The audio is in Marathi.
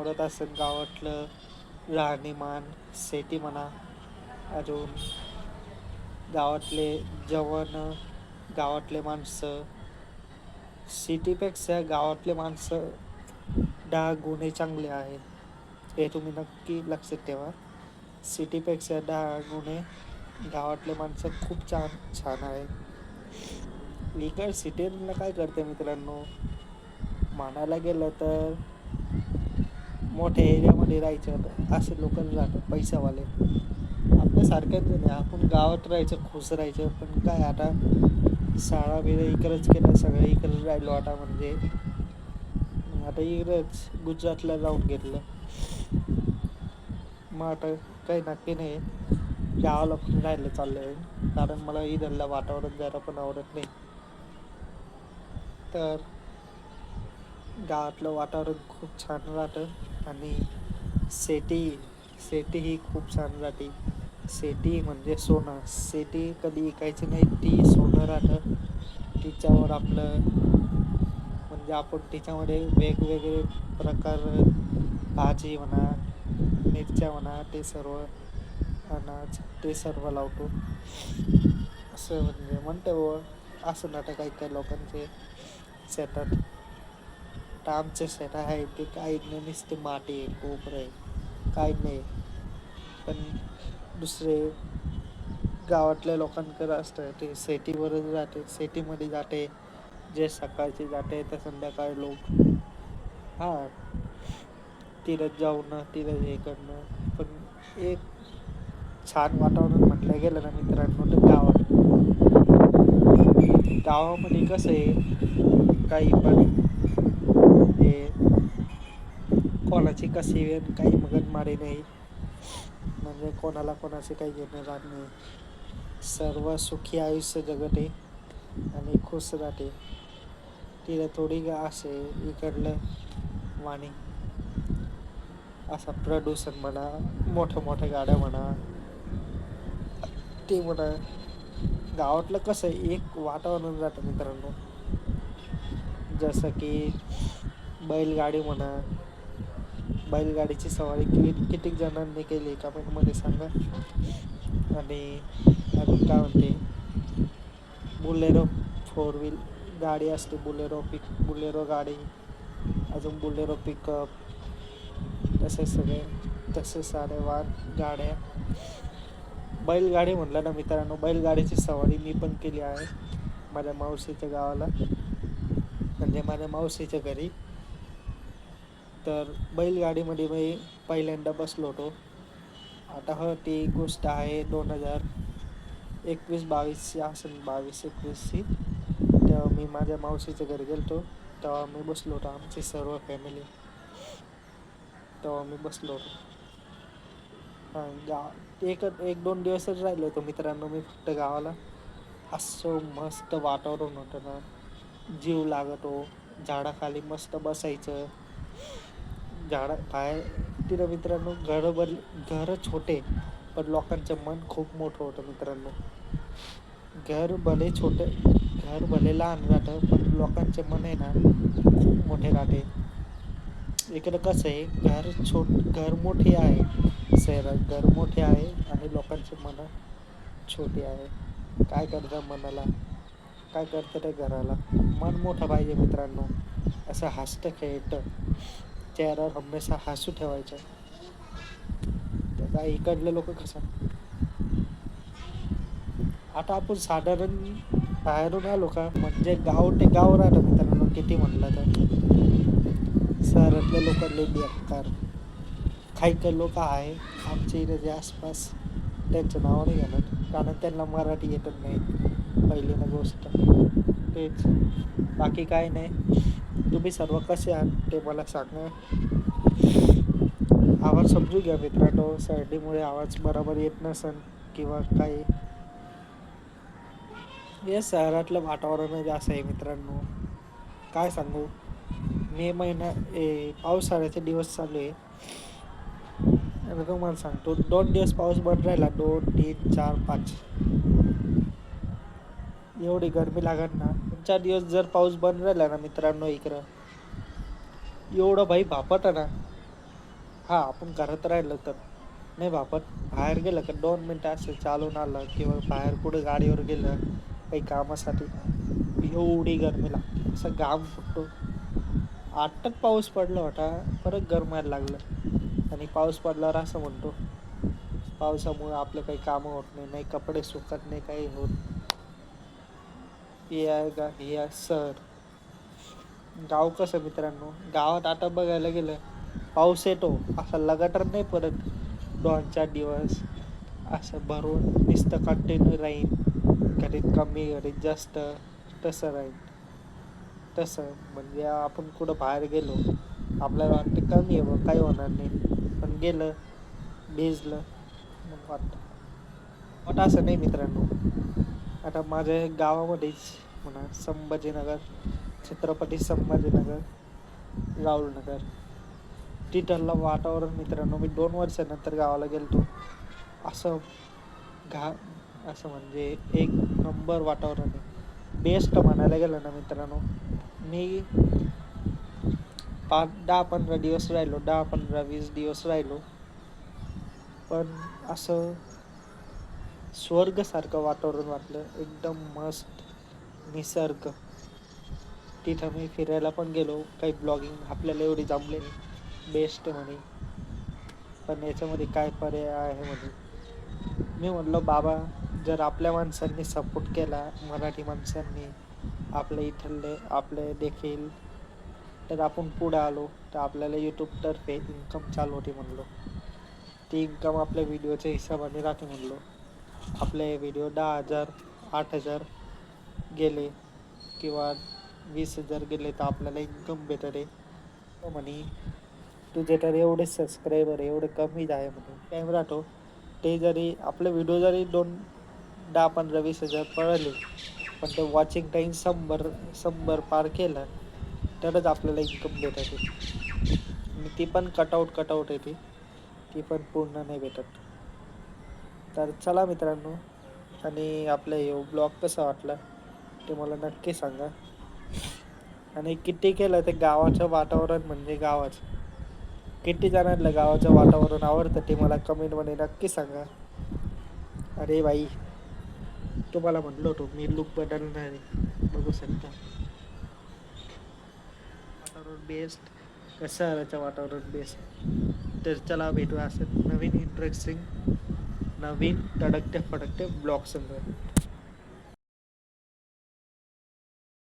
आवडत असेल गावातलं राहणीमान शेती म्हणा अजून गावातले जेवण गावातले माणसं. सिटीपेक्षा गावातले माणसं दहा गुणे चांगले आहे हे तुम्ही नक्की लक्षात ठेवा. सिटीपेक्षा दहा गुणे गावातले माणसं खूप छान छान आहे इकडे सिटीला काय करते मित्रांनो? म्हणायला गेलं तर मोठ्या एरियामध्ये राहायचं असे लोक राहतात पैशावाले. आपल्यासारख्याच नाही आपण गावात राहायचं खुश राहायचं पण काय आता शाळा बिळा इकडंच केलं सगळं इकडंच राहिलो आता म्हणजे. आता इकडंच गुजरातला जाऊन घेतलं. मग आता काही नक्की नाही. गावाला पण राहायला चाललं आहे कारण मला इधरला वातावरण जरा पण आवडत नाही. तर गावातलं वातावरण खूप छान राहतं आणि शेती शेती ही खूप छान राहते. शेती म्हणजे सोनं. शेती कधी विकायची नाही ती सोनं राहतं. तिच्यावर आपलं म्हणजे आपण तिच्यामध्ये वेगवेगळे प्रकार भाजी म्हणा मिरच्या म्हणा ते सर्व अनाज ते सर्व लावतो. असं म्हणजे म्हणते बुवा असं नाटक काही काही लोकांचे शेतात. तर आमचे शेत आहे ते काही नाही नुसते माती आहे कोपर आहे काही नाही. पण दुसरे गावातल्या लोकांकडे असतं ते शेतीवरच जाते शेतीमध्ये जाते जे सकाळची जाते तर संध्याकाळी लोक. हां तिथं जाऊन तिथं हे करणं. पण एक छान वातावरण म्हटलं गेलं ना मित्रांनो तर गावात. गावामध्ये कसं आहे काही पण कोणाची कशी वेळ काही मगनमारी नाही. म्हणजे कोणाला कोणाचे काही घेणं राहत नाही. सर्व सुखी आयुष्य जगते आणि खुश राहते. तिला थोडी गा असे इकडलं वाणी. असा प्रदूषण म्हणा मोठ्या मोठ्या गाड्या म्हणा. ते म्हणा गावातलं कसं आहे एक वातावरण राहतं मित्रांनो. जसं की बैलगाडी म्हणा बैलगाडीची सवारी कि किती जणांनी केली कमेंटमध्ये सांगा. आणि अजून काय म्हणते? बुलेरो फोर व्हील गाडी असते बुलेरो पिक बुलेरो गाडी. अजून बुलेरो पिकअप. तसे सगळे तसे सारे वाद गाड्या. बैलगाडी म्हटलं ना मित्रांनो बैलगाडीची सवारी मी पण केली आहे. माझ्या मावशीच्या गावाला. म्हणजे माझ्या मावशीच्या घरी. तर बैलगाडीमध्ये मी पहिल्यांदा बसलो होतो. आता ह ती गोष्ट आहे दोन हजार एकवीस बावीसची असेल बावीस एकवीसची तेव्हा मी माझ्या मावशीच्या घरी गेलतो. तेव्हा मी बसलो होतो आमची सर्व फॅमिली तेव्हा मी बसलो होतो. हां एक एक दोन दिवसच राहिलो होतो मित्रांनो मी फक्त गावाला. असं मस्त वातावरण होतं ना. जीव लागतो झाडाखाली मस्त बसायचं. झाडं बाहेर तिथं मित्रांनो घरं बदल घरं छोटे पण लोकांचं मन खूप मोठं होतं मित्रांनो. घर भले छोटे घर भले लहान राहतं पण लोकांचे मन आहे ना खूप मोठे राहते. इकडं कसं आहे घर छोट घर मोठे आहे शहरात घर मोठे आहे आणि लोकांचे मन छोटे आहे. काय करतं मनाला? काय करतं त्या घराला? मन मोठं पाहिजे मित्रांनो. असं हसतं खेळतं. चेहऱ्यावर हमेशा हसू ठेवायचं. त्याचा इकडले लोक कसं आता आपण साधारण बाहेरून आलो का म्हणजे गाव ते गाव राहतं मित्रांनो किती म्हटलं तर. शहरातले लोक लेबी बेकार काही काही लोक आहे आमच्या इथे जे आसपास त्यांचं नाव नाही घेणार कारण त्यांना मराठी येतच नाही पहिली ना गोष्ट. तेच. बाकी काय नाही. तुम्ही सर्व कसे आहात ते मला सांगा. आवाज समजू घ्या मित्रांनो. सर्दीमुळे आवाज बरोबर येत नसन किंवा काही. या शहरातलं वातावरणच असं आहे मित्रांनो. काय सांगू? मे महिना ए पावसाळ्याचे दिवस चालू आहे. आता तुम्हाला सांगतो दोन दिवस पाऊस बंद राहिला दोन तीन चार पाच. एवढी गरमी लागत ना. चार दिवस जर पाऊस बंद राहिला ना मित्रांनो इकडं एवढं भाई भापट ना. हा आपण घरात राहिलं तर. नाही बापत बाहेर गेलं का दोन मिनटं असं चालून आलं किंवा बाहेर कुठं गाडीवर गेलं काही कामासाठी. एवढी गरमी लागते. असं घाम फुटतो. आत्ताच पाऊस पडला होता परत गरमायला लागलं. आणि पाऊस पडल्यावर असं म्हणतो पावसामुळे आपलं काही कामं होत नाही नाही कपडे सुकत नाही काही होत. या या सर. गाव कसं मित्रांनो? गावात आता बघायला गेलं पाऊस येतो असा लगातार नाही परत दोन चार दिवस असं भरून नुसतं कंटिन्यू राहील घरीत कमी घरीत जास्त तसं राहील तसं म्हणजे आपण कुठं बाहेर गेलो आपल्याला वाटतं कमी आहे बघ काही होणार नाही. पण गेलं भिजलं मग वाटतं पण असं नाही मित्रांनो. आता माझ्या गावामध्येच म्हणा संभाजीनगर छत्रपती संभाजीनगर राहुलनगर तिथलं वातावरण मित्रांनो मी दोन वर्षानंतर गावाला गेलतो. असं घा असं म्हणजे एक नंबर वातावरण आहे. बेस्ट म्हणायला गेलं ना मित्रांनो मी पाच दहा पंधरा दिवस राहिलो दहा पंधरा वीस दिवस राहिलो. पण असं स्वर्गसारखं वातावरण वाटलं. एकदम मस्त निसर्ग. तिथं मी फिरायला पण गेलो. काही ब्लॉगिंग आपल्याला एवढी जमले नाही. बेस्ट म्हणे. पण याच्यामध्ये काय पर्याय आहे म्हणे? मी म्हणलो बाबा जर आपल्या माणसांनी सपोर्ट केला मराठी माणसांनी आपल्या इथले आपले देखील तर आपण पुढे आलो. तर आपल्याला यूट्यूबतर्फे इन्कम चालू होते म्हणलो. ती इन्कम आपल्या व्हिडिओच्या हिशोबाने राहते म्हणलो. आपले व्हिडिओ दहा हजार आठ हजार गेले किंवा वीस हजार गेले तर आपल्याला इन्कम भेटत आहे. म्हणे तुझे तर एवढे सबस्क्रायबर एवढे कमी आहे म्हणून कॅमेरा राहतो ते जरी आपले व्हिडिओ जरी दोन दहा पंधरा वीस हजार पळले पण ते वॉचिंग टाईम शंभर शंभर पार केला तरच आपल्याला इन्कम भेटत आहे. आणि ती पण कटआउट कटआउट येते ती पण पूर्ण नाही भेटत. तर चला मित्रांनो आणि आपला हे ब्लॉग कसा वाटला ते मला नक्की सांगा. आणि किती केलं ते गावाचं वातावरण म्हणजे गावाचं. किती जणांना गावाचं वातावरण आवडतं ते मला कमेंटमध्ये नक्की सांगा. अरे बाई तुम्हाला म्हटलं होतो मी लुक बदलणार आहे. बघू शकता. वातावरण बेस्ट कसं वातावरण बेस्ट तर चला भेटू असं नवीन इंटरेस्टिंग नवीन तडकते फडकते ब्लॉग संग